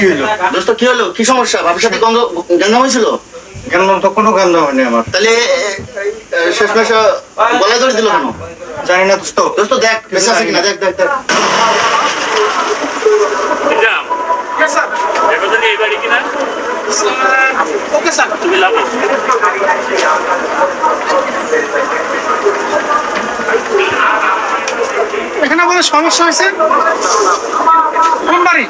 কি হলো দোস্ত কি হলো কি সমস্যা? বাবার সাথে গন্ধ গন্ধ হয়েছিল? কেন তো কোনো গন্ধ হয়নি আমার। তাহলে শেষ মাসে গলায় ধরে দিল কেন? জানি না দোস্ত। দোস্ত দেখ বেঁচে আছে কিনা? দেখ দেখ দেখ নিজাম দেখো তো এই বাড়ি কিনা ওকে স্যার তুমি লাভো এখানে আমাদের সমস্যা হয়েছে কোন বাড়ি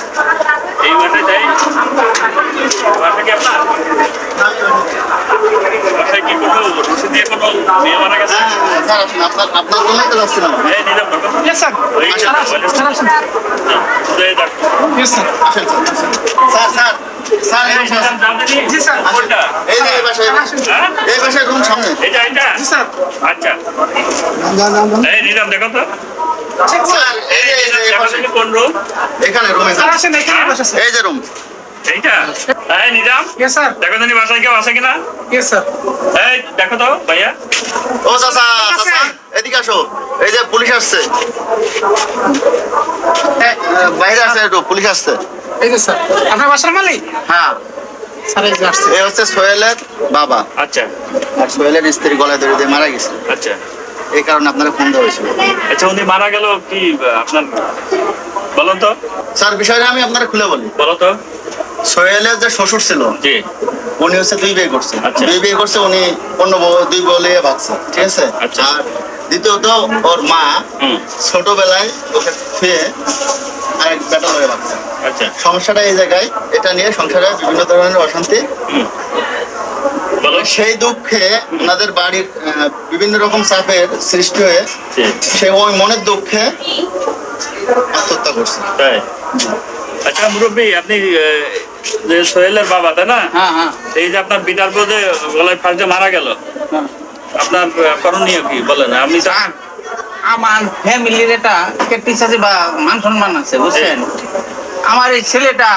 আপনার স্যার জন্যই তো এই নিজাম দেখো দেখো ইয়েস স্যার। দেখি। জি, স্যার। এই যে এই বাসায় হ্যাঁ? এই বাসায় রুম সামনে। এইটা এইটা? জি স্যার। আচ্ছা। এই নিজাম দেখো তো। স্যার স্যার এই যে এই যে এই দেখো পাশে। কোন রুম এখানে রুমে স্যার আসেন এখানে বসে স্যার। এই যে রুম। এইটা? এই নিজাম ইয়েস স্যার দেখো জানি বাসায় কেউ আছে কিনা? ইয়েস স্যার এই দেখো তো ভাইয়া। ও চাচা চাচা এদিকে আসো। এই যে পুলিশ আসছে। বাইরে আসছে একটু পুলিশ আসছে। এই যে স্যার আপনার বাসার মালিক? হ্যাঁ। স্যার এই যে আসছে। এই হচ্ছে সোহেলের বাবা। আচ্ছা। আর সোহেলের স্ত্রী গলায় ধরে দিয়ে মারা গেছে। আচ্ছা। এই কারণে আপনারা ফোন দেওয়া হয়েছিল আচ্ছা উনি মারা গেল কি আপনার বলুন তো। স্যার বিষয়টা আমি আপনারা খুলে বলি। বলো তো। সোহেলের যে শ্বশুর ছিল জি। উনি হচ্ছে দুই বিয়ে করছে। আচ্ছা। দুই বিয়ে করছে উনি অন্য দুই বলে ভাগছে। ঠিক আছে? আচ্ছা। আর দ্বিতীয়ত ওর মা ছোটবেলায় ওকে খুঁয়ে আচ্ছা। সমস্যাটা এই জায়গায় এটা নিয়ে সংসারে বিভিন্ন ধরনের অশান্তি। সেই দুঃখে ওনাদের বাড়ির বিভিন্ন রকম চাপের সৃষ্টি হয়ে সে ওই মনের দুঃখে আত্মহত্যা করছে। তাই? আচ্ছা মুরব্বী আপনি যে সোহেলের বাবা তাই না? হ্যাঁ হ্যাঁ। এই যে আপনার বিটার বোধে গলায় ফাঁসে মারা গেল। আপনার করণীয় কি? বলেন আপনি তো আমার ফ্যামিলির এটা কেটিস আছে বা মান সম্মান আছে বুঝছেন? আমার এই ছেলেটা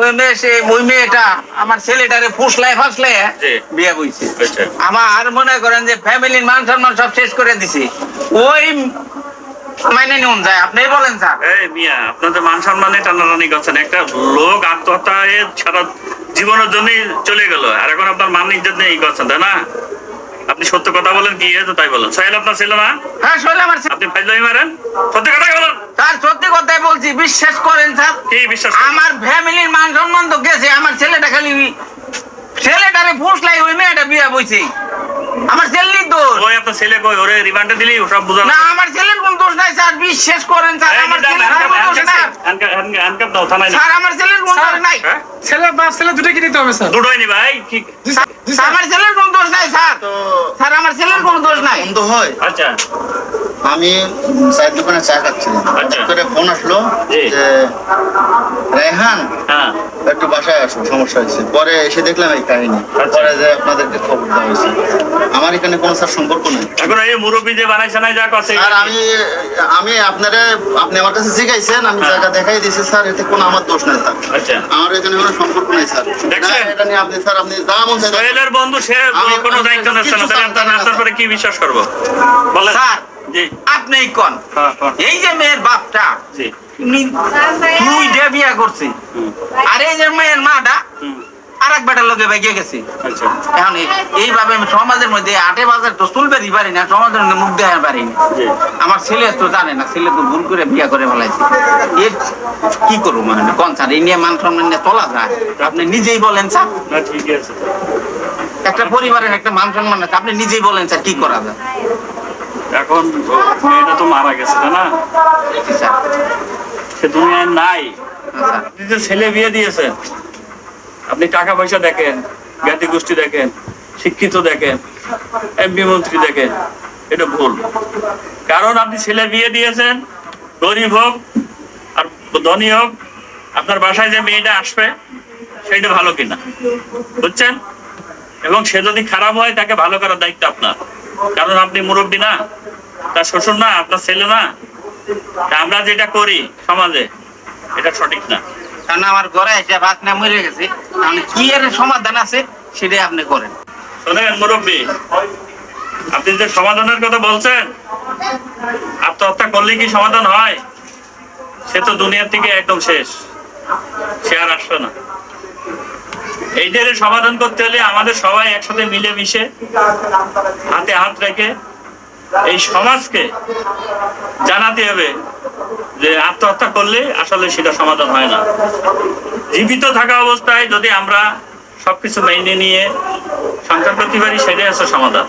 ওই মেয়ে সে ওই মেয়েটা আমার ছেলেটারে ফুসলায় ফাসলে জি। বিয়ে বইছে আচ্ছা। আমার মনে করেন যে ফ্যামিলির মান সম্মান সব শেষ করে দিছে। ওই মাইনে নিউন যায় আপনি বলেন স্যার। এই মিয়া আপনাদের মান সম্মানে টানাটানি করছেন একটা লোক আত্মহত্যা সারা জীবনের জন্যই চলে গেল আর এখন আপনার মান ইজ্জত নিয়ে ই করছেন তাই না? আপনি সত্য কথা বলেন কি হয়েছে তাই বলেন। সাহেল আপনার ছিল না? হ্যাঁ শোন আমার আপনি ফাইজলামি মারেন? সত্যি কথা বলেন। স্যার সত্যি কথাই বলছি বিশ্বাস করেন স্যার। কি বিশ্বাস আমার ফ্যামিলির মান সম্মান তো গেছে আমার ছেলেটা খালি ছেলেটারে ফুসলাই ওই মেয়েটা বিয়ে বইছে। আমার ছেলের দোষ। ওই আপনার ছেলে কই? ওরে রিমান্ডে দিলি সব বুঝানো না আমার ছেলের কোন দোষ নাই স্যার বিশ্বাস করেন স্যার আমার ছেলের কোনো দোষ নাই হ্যান্ডকাপ দাও থানায় স্যার আমার ছেলের কোন দোষ নাই। হ্যাঁ? ছেলে বাপ ছেলে দুটোকে দিতে হবে স্যার। দুটোই নি ভাই কি স্যার আমার ছেলের কোন দোষ নাই স্যার। তো স্যার আমার ছেলের কোন দোষ নাই। বন্ধ হয়। আচ্ছা। আমি চায়ের দোকানে চা খাচ্ছিলাম। আচ্ছা। করে ফোন আসলো যে রেহান হ্যাঁ। একটু বাসায় আসো সমস্যা হয়েছে। পরে এসে দেখলাম এই কাহিনী। আচ্ছা। পরে যে আপনাদেরকে খবর দেওয়া হয়েছে। আমার এখানে কোনো স্যার সম্পর্ক নেই। এখন এই মুরব্বী যে বানাইছে নাই যা করছে আর আমি আমি আপনারা আপনি আমার কাছে জিজ্ঞাইছেন আমি হ্যাঁ। জায়গা দেখাই দিয়েছি। স্যার এতে কোনো আমার দোষ নাই স্যার। আচ্ছা। আমার এখানে কোনো সম্পর্ক নেই স্যার। দেখছেন? না, এটা নিয়ে আপনি স্যার আপনি যা মন সোহেলের বন্ধু সে আমি- কোনো দায়িত্ব নিচ্ছে না। তাহলে আপনার না, কি বিশ্বাস করব? বলেন। স্যার আপনিই কোন। হ্যাঁ, হ্যাঁ, এই যে মেয়ের বাপটা দুইটা বিয়ে করছে। আর এই যে মেয়ের মাটা আর এক বেটার লোকে বেগে গেছে। আচ্ছা। এখন এইভাবে আমি সমাজের মধ্যে আটে বাজার তো চলবেরই পারি না সমাজের মধ্যে মুখ দেখাতে পারি না। আমার ছেলে তো জানে না ছেলে তো ভুল করে বিয়ে করে ফেলাইছে। এর কি করব মানে? কোন স্যার এই নিয়ে মান সম্মান নিয়ে তোলা যায়? আপনি নিজেই বলেন স্যার। একটা পরিবারের একটা মান সম্মান আছে আপনি নিজেই বলেন স্যার কি করা যায়? এখন মেয়েটা তো মারা গেছে, তাই না? সে দুনিয়ায় নাই। যে ছেলে বিয়ে দিয়েছেন আপনি টাকা পয়সা দেখেন, জ্ঞাতি গোষ্ঠী দেখেন, শিক্ষিত দেখেন, এমপি মন্ত্রী দেখেন, এটা ভুল। কারণ আপনি ছেলে বিয়ে দিয়েছেন, গরিব হোক আর ধনী হোক, আপনার বাসায় যে মেয়েটা আসবে সেইটা ভালো কিনা। বুঝছেন? এবং সে যদি খারাপ হয়, তাকে ভালো করার দায়িত্ব আপনার। কারণ আপনি মুরব্বী না। তার শ্বশুর না আপনার ছেলে না? আমরা যেটা করি সমাজে এটা সঠিক না। কারণ আমার ঘরে এসে ভাত না মরে গেছে তাহলে কি এর সমাধান আছে সেটাই আপনি করেন। শোনেন মুরব্বী আপনি যে সমাধানের কথা বলছেন আত্মহত্যা করলে কি সমাধান হয়? সে তো দুনিয়ার থেকে একদম শেষ সে আর আসবে না। এইটার সমাধান করতে হলে আমাদের সবাই একসাথে মিলেমিশে হাতে হাত রেখে এই সমাজকে জানাতে হবে যে আত্মহত্যা করলে আসলে সেটা সমাধান হয় না। জীবিত থাকা অবস্থায় যদি আমরা সবকিছু মেনে নিয়ে সংসার প্রতিবারই পারি সেটাই আছে সমাধান।